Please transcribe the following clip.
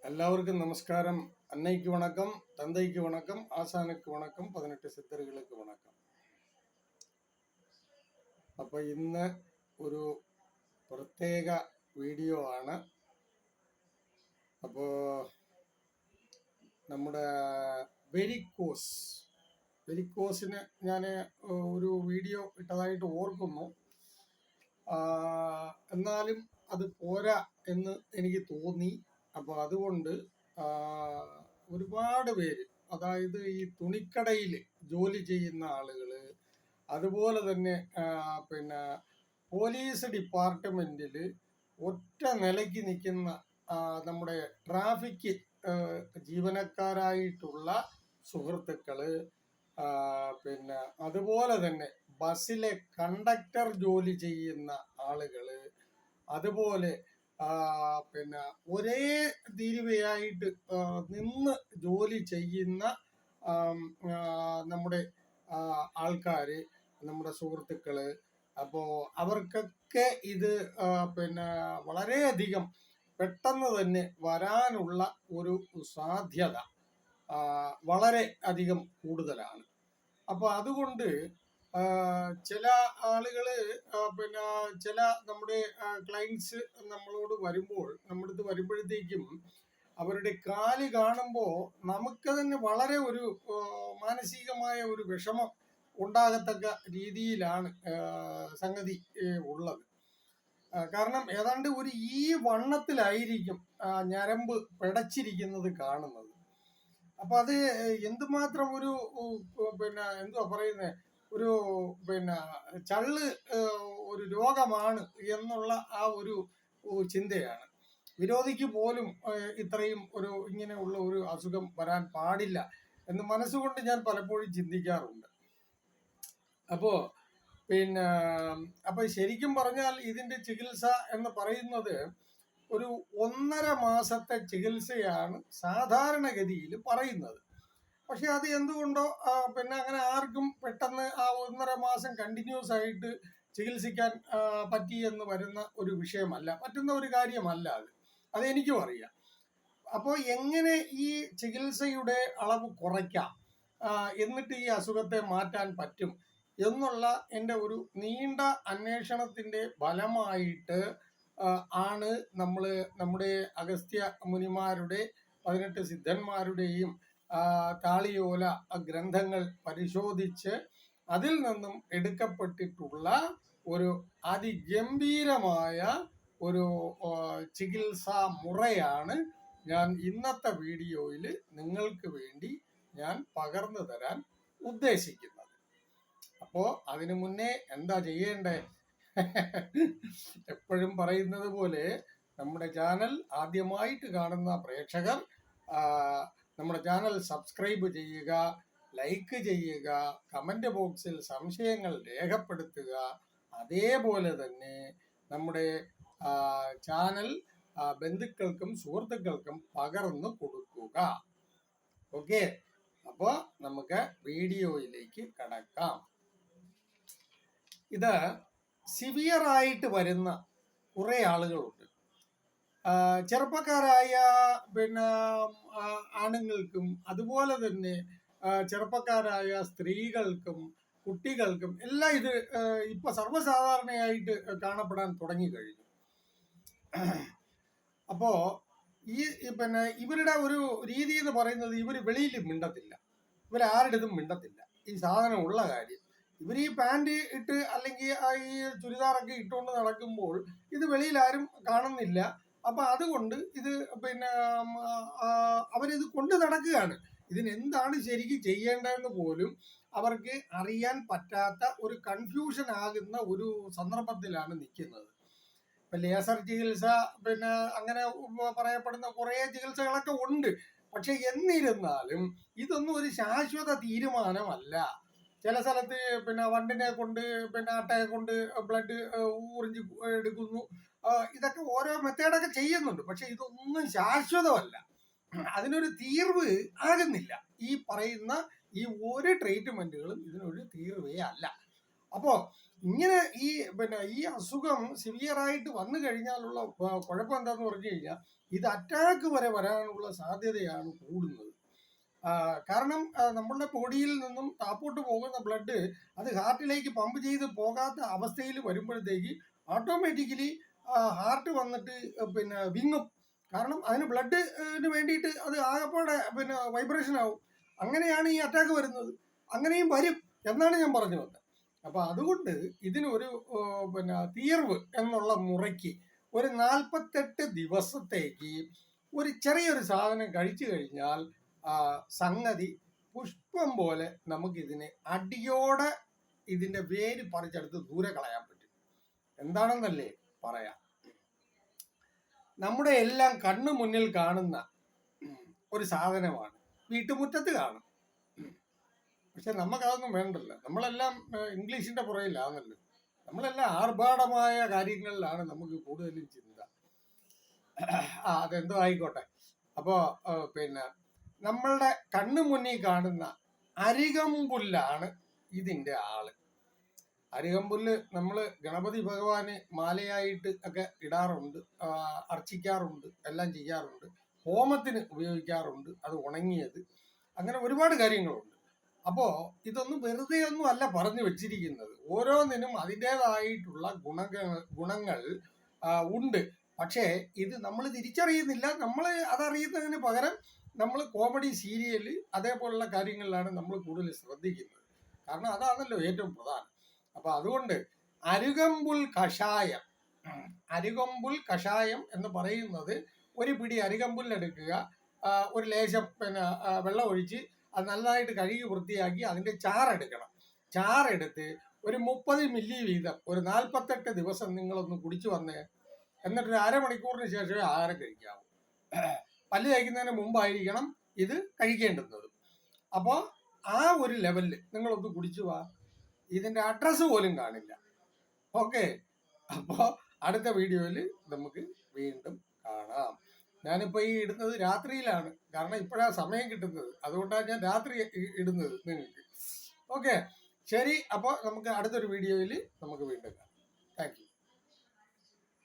எல்லாருக்கும் நமஸ்காரம் அன்னைக்கு வணக்கம் தந்தைக்கு வணக்கம் ஆசானுக்கு வணக்கம் പതിനെട്ട് സിദ്ധറുകൾക്ക് വണക്കം അപ്പൊ ഇന്ന് ഒരു പ്രത്യേക വീഡിയോ ആണ് അപ്പോ നമ്മുടെ വെരിക്കോസ് വെരിക്കോസിന് ഞാൻ ഒരു വീഡിയോ ഇട്ടതായിട്ട് ഓർക്കുന്നു ആ, എന്നാലും അത് പോരാ എന്ന് എനിക്ക് തോന്നി അപ്പോൾ അതുകൊണ്ട് ഒരുപാട് പേര് അതായത് ഈ തുണിക്കടയിൽ ജോലി ചെയ്യുന്ന ആളുകൾ അതുപോലെ തന്നെ പിന്നെ പോലീസ് ഡിപ്പാർട്ട്മെന്റിൽ ഒറ്റ നിലയ്ക്ക് നിൽക്കുന്ന നമ്മുടെ ട്രാഫിക് ജീവനക്കാരായിട്ടുള്ള സുഹൃത്തുക്കൾ പിന്നെ അതുപോലെ തന്നെ ബസ്സിലെ കണ്ടക്ടർ ജോലി ചെയ്യുന്ന ആളുകൾ അതുപോലെ പിന്നെ ഒരേ തീരുവയായിട്ട് നിന്ന് ജോലി ചെയ്യുന്ന നമ്മുടെ ആൾക്കാർ നമ്മുടെ സുഹൃത്തുക്കൾ അപ്പോ അവർക്കൊക്കെ ഇത് പിന്നെ വളരെയധികം പെട്ടെന്ന് തന്നെ വരാനുള്ള ഒരു സാധ്യത വളരെ അധികം കൂടുതലാണ്. അപ്പോൾ അതുകൊണ്ട് ചില ആളുകൾ പിന്നെ ചില നമ്മുടെ ക്ലയൻസ് നമ്മളോട് വരുമ്പോൾ നമ്മുടെ അടുത്ത് വരുമ്പോഴത്തേക്കും അവരുടെ കാൽ കാണുമ്പോൾ നമുക്ക് തന്നെ വളരെ ഒരു മാനസികമായ ഒരു വിഷമം ഉണ്ടാകത്തക്ക രീതിയിലാണ് സംഗതി ഉള്ളത്. കാരണം ഏതാണ്ട് ഒരു ഈ വണ്ണത്തിലായിരിക്കും ഞരമ്പ് പിടച്ചിരിക്കുന്നത് കാണുന്നത്. അപ്പൊ അത് എന്തുമാത്രം ഒരു പിന്നെ എന്തുവാ പറയുന്നത് ഒരു പിന്നെ ചള്ള് ഒരു രോഗമാണ് എന്നുള്ള ആ ഒരു ചിന്തയാണ്. വിരോധിക്ക് പോലും ഇത്രയും ഒരു ഇങ്ങനെയുള്ള ഒരു അസുഖം വരാൻ പാടില്ല എന്ന് മനസ്സുകൊണ്ട് ഞാൻ പലപ്പോഴും ചിന്തിക്കാറുണ്ട്. അപ്പോ പിന്നെ അപ്പൊ ശരിക്കും പറഞ്ഞാൽ ഇതിന്റെ ചികിത്സ എന്ന് പറയുന്നത് ഒരു ഒന്നര മാസത്തെ ചികിത്സയാണ് സാധാരണഗതിയിൽ പറയുന്നത്. പക്ഷെ അത് എന്തുകൊണ്ടോ പിന്നെ അങ്ങനെ ആർക്കും പെട്ടെന്ന് ആ ഒന്നര മാസം കണ്ടിന്യൂസ് ആയിട്ട് ചികിത്സിക്കാൻ ആ, പറ്റി എന്ന് വരുന്ന ഒരു വിഷയമല്ല. പറ്റുന്ന ഒരു കാര്യമല്ല അത്. അതെനിക്കും അറിയാം. അപ്പോൾ എങ്ങനെ ഈ ചികിത്സയുടെ അളവ് കുറയ്ക്കാം? എന്നിട്ട് ഈ അസുഖത്തെ മാറ്റാൻ പറ്റും? എന്നുള്ള എന്റെ ഒരു നീണ്ട അന്വേഷണത്തിന്റെ ഫലമായിട്ട് ആണ് നമ്മൾ നമ്മുടെ അഗസ്ത്യ മുനിമാരുടെ പതിനെട്ട് സിദ്ധന്മാരുടെയും ആ, താളിയോല ഗ്രന്ഥങ്ങൾ പരിശോധിച്ച് അതിൽ നിന്നും എടുക്കപ്പെട്ടിട്ടുള്ള ഒരു അതിഗംഭീരമായ ഒരു ചികിത്സാ മുറയാണ് ഞാൻ ഇന്നത്തെ വീഡിയോയിൽ നിങ്ങൾക്ക് വേണ്ടി ഞാൻ പകർന്നു തരാൻ ഉദ്ദേശിക്കുന്നത്. അപ്പോ അതിനു മുന്നേ എന്താ ചെയ്യേണ്ടേ? എപ്പോഴും പറയുന്നത് പോലെ നമ്മുടെ ചാനൽ ആദ്യമായിട്ട് കാണുന്ന പ്രേക്ഷകർ നമ്മുടെ ചാനൽ സബ്സ്ക്രൈബ് ചെയ്യുക ലൈക്ക് ചെയ്യുക കമന്റ് ബോക്സിൽ സംശയങ്ങൾ രേഖപ്പെടുത്തുക. അതേപോലെ തന്നെ നമ്മുടെ ചാനൽ ബന്ധുക്കൾക്കും സുഹൃത്തുക്കൾക്കും പകർന്നു കൊടുക്കുക. ഓക്കെ? അപ്പോൾ നമുക്ക് വീഡിയോയിലേക്ക് കടക്കാം. ഇത് സിവിയർ ആയിട്ട് വരുന്ന കുറേ ആളുകളുണ്ട്. ചെറുപ്പക്കാരായ പിന്നെ ആണുങ്ങൾക്കും അതുപോലെ തന്നെ ചെറുപ്പക്കാരായ സ്ത്രീകൾക്കും കുട്ടികൾക്കും എല്ലാം ഇത് ഇപ്പൊ സർവസാധാരണയായിട്ട് കാണപ്പെടാൻ തുടങ്ങി കഴിഞ്ഞു. അപ്പോ ഈ ഈ പിന്നെ ഇവരുടെ ഒരു രീതി എന്ന് പറയുന്നത് ഇവർ വെളിയിൽ മിണ്ടത്തില്ല. ഇവരാരുടേതും മിണ്ടത്തില്ല. ഈ സാധനം ഉള്ള കാര്യം. ഇവർ ഈ പാന്റ് ഇട്ട് അല്ലെങ്കിൽ ഈ ചുരിദാറൊക്കെ ഇട്ടുകൊണ്ട് നടക്കുമ്പോൾ ഇത് വെളിയിൽ ആരും കാണുന്നില്ല. അപ്പൊ അതുകൊണ്ട് ഇത് പിന്നെ അവരിത് കൊണ്ട് നടക്കുകയാണ്. ഇതിനെന്താണ് ശരിക്കും ചെയ്യേണ്ടതെന്ന് പോലും അവർക്ക് അറിയാൻ പറ്റാത്ത ഒരു കൺഫ്യൂഷൻ ആകുന്ന ഒരു സന്ദർഭത്തിലാണ് നിൽക്കുന്നത്. ഇപ്പൊ ലേസർ ചികിത്സ പിന്നെ അങ്ങനെ പറയപ്പെടുന്ന കുറെ ചികിത്സകളൊക്കെ ഉണ്ട്. പക്ഷെ എന്നിരുന്നാലും ഇതൊന്നും ഒരു ശാശ്വത തീരുമാനമല്ല. ചില സ്ഥലത്ത് പിന്നെ വണ്ടിനെ കൊണ്ട് പിന്നെ അട്ടയെ കൊണ്ട് ബ്ലഡ് ഊറിഞ്ച് എടുക്കുന്നു. ഇതൊക്കെ ഓരോ മെത്തേഡൊക്കെ ചെയ്യുന്നുണ്ട്. പക്ഷെ ഇതൊന്നും ശാശ്വതമല്ല. അതിനൊരു തീർവ് ആകുന്നില്ല. ഈ പറയുന്ന ഈ ഒരു ട്രീറ്റ്മെന്റുകളും ഇതിനൊരു തീർവേ അല്ല. അപ്പോ ഇങ്ങനെ ഈ പിന്നെ ഈ അസുഖം സിവിയർ ആയിട്ട് വന്നു കഴിഞ്ഞാലുള്ള കുഴപ്പം എന്താന്ന് പറഞ്ഞു കഴിഞ്ഞാൽ ഇത് അറ്റാക്ക് വരെ വരാനുള്ള സാധ്യതയാണ് കൂടുന്നത്. കാരണം നമ്മളുടെ ബോഡിയിൽ നിന്നും താപ്പോട്ട് പോകുന്ന ബ്ലഡ് അത് ഹാർട്ടിലേക്ക് പമ്പ് ചെയ്ത് പോകാത്ത അവസ്ഥയിൽ വരുമ്പോഴത്തേക്ക് ഓട്ടോമാറ്റിക്കലി ഹാർട്ട് വന്നിട്ട് പിന്നെ വിങ്ങും. കാരണം അതിന് ബ്ലഡിന് വേണ്ടിയിട്ട് അത് ആകെപ്പാടെ പിന്നെ വൈബ്രേഷൻ ആവും. അങ്ങനെയാണ് ഈ അറ്റാക്ക് വരുന്നത്. അങ്ങനെയും വരും എന്നാണ് ഞാൻ പറഞ്ഞു വന്നത്. അപ്പൊ അതുകൊണ്ട് ഇതിനൊരു പിന്നെ തീർവ് എന്നുള്ള മുറയ്ക്ക് ഒരു നാൽപ്പത്തെട്ട് ദിവസത്തേക്ക് ഒരു ചെറിയൊരു സാധനം കഴിച്ചു കഴിഞ്ഞാൽ സംഗതി പുഷ്പം പോലെ നമുക്കിതിനെ അടിയോടെ ഇതിന്റെ വേര് പറിച്ചെടുത്ത് ദൂരെ കളയാൻ പറ്റും. എന്താണെന്നല്ലേ പറയാം? നമ്മുടെ എല്ലാം കണ്ണു മുന്നിൽ കാണുന്ന ഒരു സാധനമാണ്. വീട്ടുമുറ്റത്ത് കാണും. പക്ഷെ നമുക്കതൊന്നും വേണ്ടല്ലോ. നമ്മളെല്ലാം ഇംഗ്ലീഷിന്റെ പുറയിലാണല്ലോ നമ്മളെല്ലാം ആർഭാടമായ കാര്യങ്ങളിലാണ് നമുക്ക് കൂടുതലും ചിന്ത. ആ അതെന്തോ ആയിക്കോട്ടെ. അപ്പോ പിന്നെ നമ്മളുടെ കണ്ണു മുന്നിൽ കാണുന്ന അരികമ്പുല്ലാണ് ഇതിന്റെ ആൾ അരികമ്പുല്ല് നമ്മൾ ഗണപതി ഭഗവാന് മാലയായിട്ട് ഒക്കെ ഇടാറുണ്ട് അർച്ചിക്കാറുണ്ട് എല്ലാം ചെയ്യാറുണ്ട് ഹോമത്തിന് ഉപയോഗിക്കാറുണ്ട് അത് ഉണങ്ങിയത്. അങ്ങനെ ഒരുപാട് കാര്യങ്ങളുണ്ട്. അപ്പോൾ ഇതൊന്നും വെറുതെ ഒന്നും അല്ല പറഞ്ഞു വെച്ചിരിക്കുന്നത്. ഓരോന്നിനും അതിന്റെതായിട്ടുള്ള ഗുണങ്ങൾ ഗുണങ്ങൾ ഉണ്ട്. പക്ഷേ ഇത് നമ്മൾ തിരിച്ചറിയുന്നില്ല. നമ്മൾ അതറിയുന്നതിന് പകരം നമ്മൾ കോമഡി സീരിയൽ അതേപോലുള്ള കാര്യങ്ങളിലാണ് നമ്മൾ കൂടുതൽ ശ്രദ്ധിക്കുന്നത്. കാരണം അതാണല്ലോ ഏറ്റവും പ്രധാനം. അപ്പൊ അതുകൊണ്ട് അരുകമ്പുൽ കഷായം അരുകമ്പുൽ കഷായം എന്ന് പറയുന്നത് ഒരു പിടി അരികമ്പുൽ എടുക്കുക ഒരു ലേശം പിന്നെ വെള്ളം ഒഴിച്ച് അത് നല്ലതായിട്ട് കഴുകി വൃത്തിയാക്കി അതിന്റെ ചാറെടുക്കണം ചാറെടുത്ത് ഒരു മുപ്പത് മില്ലി വീതം ഒരു നാൽപ്പത്തെട്ട് ദിവസം നിങ്ങളൊന്ന് കുടിച്ചു വന്നേ എന്നിട്ട് ഒരു അരമണിക്കൂറിന് ശേഷമേ ആഹാരം കഴിക്കാവൂ. പല്ല് കഴിക്കുന്നതിന് മുമ്പായിരിക്കണം ഇത് കഴിക്കേണ്ടുന്നത്. അപ്പോൾ ആ ഒരു ലെവലിൽ നിങ്ങളൊന്ന് കുടിച്ചു വാ. ഇതിന്റെ അഡ്രസ്സ് പോലും കാണില്ല. ഓക്കെ. അപ്പോൾ അടുത്ത വീഡിയോയിൽ നമുക്ക് വീണ്ടും കാണാം. ഞാനിപ്പോൾ ഈ ഇടുന്നത് രാത്രിയിലാണ്. കാരണം ഇപ്പോഴാണ് സമയം കിട്ടുന്നത്. അതുകൊണ്ടാണ് ഞാൻ രാത്രി ഇടുന്നത് നിങ്ങൾക്ക്. ഓക്കെ. ശരി. അപ്പോൾ നമുക്ക് അടുത്തൊരു വീഡിയോയിൽ നമുക്ക് വീണ്ടും കാണാം. താങ്ക്